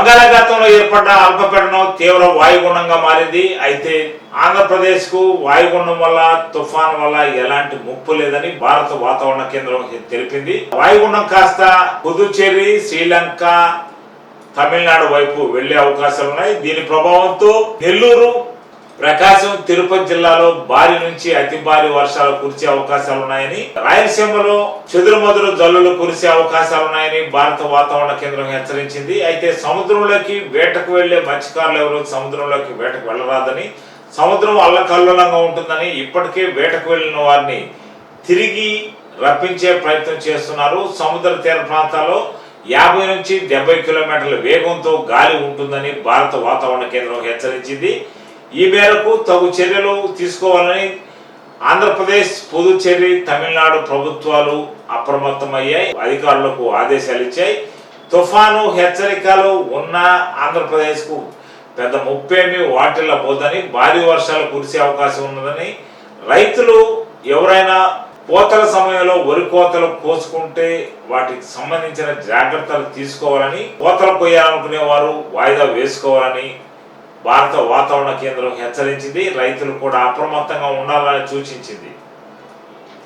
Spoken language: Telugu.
బంగాళాఖాతంలో ఏర్పడ్డ అల్పపీడనం తీవ్ర వాయుగుండంగా మారింది. అయితే ఆంధ్రప్రదేశ్కు వాయుగుండం వల్ల తుఫాన్ వల్ల ఎలాంటి ముప్పు లేదని భారత వాతావరణ కేంద్రం తెలిపింది. వాయుగుండం కాస్త పుదుచ్చేరి శ్రీలంక తమిళనాడు వైపు వెళ్ళే అవకాశాలు ఉన్నాయి దీని ప్రభావంతో నెల్లూరు ప్రకాశం తిరుపతి జిల్లాలో భారీ నుంచి అతి భారీ వర్షాలు కురిసే అవకాశాలు ఉన్నాయని రాయలసీమలో చెదురుమదురు జల్లులు కురిసే అవకాశాలు ఉన్నాయని భారత వాతావరణ కేంద్రం హెచ్చరించింది. అయితే సముద్రంలోకి వేటకు వెళ్ళే మత్స్యకారులు ఎవరు సముద్రంలోకి వేటకు వెళ్ళరాదని సముద్రం అల్లకల్లోలంగా ఉంటుందని ఇప్పటికే వేటకు వెళ్ళిన వారిని తిరిగి రప్పించే ప్రయత్నం చేస్తున్నారు. సముద్ర తీర ప్రాంతాల్లో యాభై నుంచి డెబ్బై కిలోమీటర్ల వేగంతో గాలి ఉంటుందని భారత వాతావరణ కేంద్రం హెచ్చరించింది. ఈ మేరకు తగు చర్యలు తీసుకోవాలని ఆంధ్రప్రదేశ్ పుదుచ్చేరి తమిళనాడు ప్రభుత్వాలు అప్రమత్తమయ్యాయి. అధికారులకు ఆదేశాలు ఇచ్చాయి. తుఫాను హెచ్చరికలు ఉన్న ఆంధ్రప్రదేశ్కు పెద్ద ముప్పేమి వాటిల్లబోదని భారీ వర్షాలు కురిసే అవకాశం ఉన్నదని రైతులు ఎవరైనా కోతల సమయంలో వరి కోతలు కోసుకుంటే వాటికి సంబంధించిన జాగ్రత్తలు తీసుకోవాలని కోతలు కొయ్యాలనుకునే వారు వాయిదా వేసుకోవాలని భారత వాతావరణ కేంద్రం హెచ్చరించింది. రైతులు కూడా అప్రమత్తంగా ఉండాలని సూచించింది.